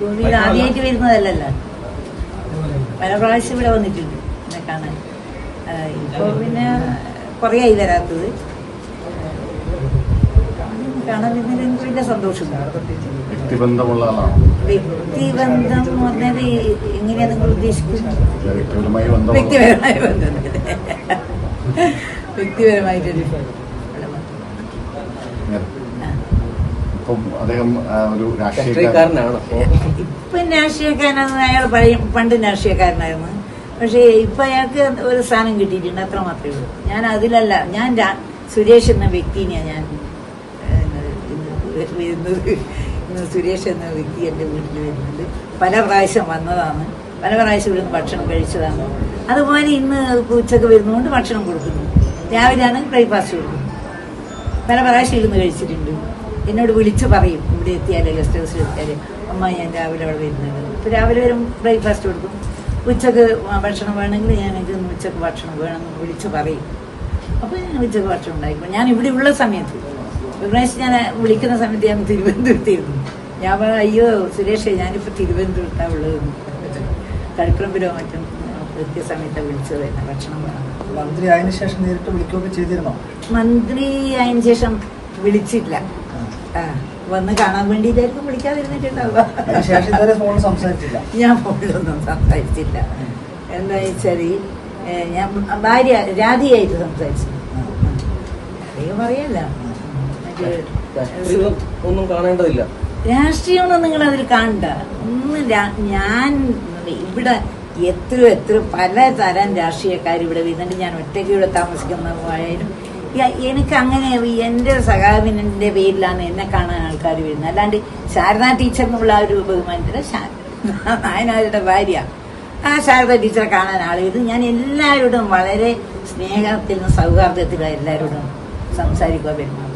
ഭൂമിയിൽ ആദ്യമായിട്ട് വരുന്നതല്ലല്ലോ. പല പ്രാവശ്യം ഇവിടെ വന്നിട്ടുണ്ട് എന്നെ കാണാൻ. ആ, ഇപ്പൊ പിന്നെ കുറേ ആയി വരാത്തത്. കാണാൻ വരുന്നതിൽ എനിക്ക് വലിയ സന്തോഷമുണ്ട്. വ്യക്തിബന്ധമുള്ള ആളാണ്? വ്യക്തിബന്ധം എന്ന് പറഞ്ഞാൽ എങ്ങനെയാ നിങ്ങൾ ഉദ്ദേശിക്കുന്നത്? വ്യക്തിപരമായി ബന്ധമുള്ള വ്യക്തിപരമായ ബന്ധം. വ്യക്തിപരമായിട്ടൊരു ആ. ഇപ്പം അദ്ദേഹം ഒരു രാഷ്ട്രീയക്കാരനാണ്? ഇപ്പം രാഷ്ട്രീയക്കാരനാണ് അയാൾ പഴയ പണ്ട് രാഷ്ട്രീയക്കാരനായിരുന്നു. പക്ഷേ ഇപ്പൊ അയാൾക്ക് ഒരു സ്ഥാനം കിട്ടിയിട്ടുണ്ട് അത്ര മാത്രമേ ഉള്ളൂ. ഞാൻ അതിലല്ല ഞാൻ സുരേഷ് എന്ന വ്യക്തിനെയാണ് ഞാൻ വരുന്നത് ഇന്ന് സുരേഷ് എന്ന വ്യക്തി എന്റെ വീട്ടിൽ വരുന്നത്. പല പ്രാവശ്യം വന്നതാണ്. പല പ്രാവശ്യം ഇവിടുന്ന് ഭക്ഷണം കഴിച്ചതാണ്. അതുപോലെ ഇന്ന് ഉച്ചയ്ക്ക് വരുന്നതുകൊണ്ട് ഭക്ഷണം കൊടുക്കുന്നു. രാവിലെയാണ് ബ്രേക്ക്ഫാസ്റ്റ് കൊടുക്കുന്നത് പല പ്രാവശ്യം ഇരുന്ന് കഴിച്ചിട്ടുണ്ട്. എന്നോട് വിളിച്ച് പറയും. ഇവിടെ എത്തിയാലേ ഗസ്റ്റ് ഹൗസിൽ എത്തിയാലേ അമ്മ ഞാൻ രാവിലെ അവിടെ വരുന്നത്. ഇപ്പം രാവിലെ വരും ബ്രേക്ക്ഫാസ്റ്റ് കൊടുക്കും. ഉച്ചയ്ക്ക് ഭക്ഷണം വേണമെങ്കിൽ ഞാൻ എനിക്ക് ഉച്ചയ്ക്ക് ഭക്ഷണം വേണമെന്ന് വിളിച്ച് പറയും. അപ്പോൾ ഞാൻ ഉച്ചയ്ക്ക് ഭക്ഷണം ഉണ്ടായിപ്പോൾ ഞാൻ ഇവിടെ ഉള്ള സമയത്ത്. ഒരു ഞാൻ വിളിക്കുന്ന സമയത്ത് ഞാൻ തിരുവനന്തപുരത്തിരുന്നു ഞാൻ പറഞ്ഞു, അയ്യോ സുരേഷ് ഞാനിപ്പോൾ തിരുവനന്തപുരത്താണ് ഉള്ളതെന്ന് കളിപ്പറമ്പിലോ മറ്റും കൃത്യസമയത്താണ് വിളിച്ചത്. ഭക്ഷണം വേണം. മന്ത്രി ആയതിനു ശേഷം നേരിട്ട് വിളിക്കുകയൊക്കെ ചെയ്തിരുന്നോ? മന്ത്രി അതിന് ശേഷം വിളിച്ചില്ല. വന്ന് കാണാൻ വേണ്ടിയിട്ടായിരിക്കും വിളിക്കാതിരുന്നിട്ടുണ്ടാവുക. സംസാരിച്ചില്ല. ഞാൻ ഫോണിലൊന്നും സംസാരിച്ചില്ല. എന്താ വെച്ചാൽ ഞാൻ ഭാര്യ രാധിയായിട്ട് സംസാരിച്ചു. അധികം പറയല്ല. മറ്റേ ഒന്നും കാണേണ്ടതില്ല. രാഷ്ട്രീയമൊന്നും നിങ്ങൾ അതിൽ കാണണ്ട. ഒന്നും ഞാൻ ഇവിടെ എത്ര എത്ര പല തരം രാഷ്ട്രീയക്കാർ ഇവിടെ വരുന്നുണ്ട്. ഞാൻ ഒറ്റയ്ക്ക് ഇവിടെ താമസിക്കുന്നതായാലും എനിക്ക് അങ്ങനെ എന്റെ സഹാബിനെ പേരിലാണ് എന്നെ കാണാൻ ആൾക്കാർ വരുന്നത്. അല്ലാണ്ട് ശാരദ ടീച്ചർ എന്നുള്ള ഒരു ബഹുമാനത്തിലെ നായനാരുടെ ഭാര്യ. ആ ശാരദ ടീച്ചറെ കാണാൻ ആൾ വരും ഞാൻ എല്ലാവരോടും വളരെ സ്നേഹത്തിലും സൗഹാർദ്ദത്തിലും എല്ലാവരോടും സംസാരിക്കുക വരുന്നത്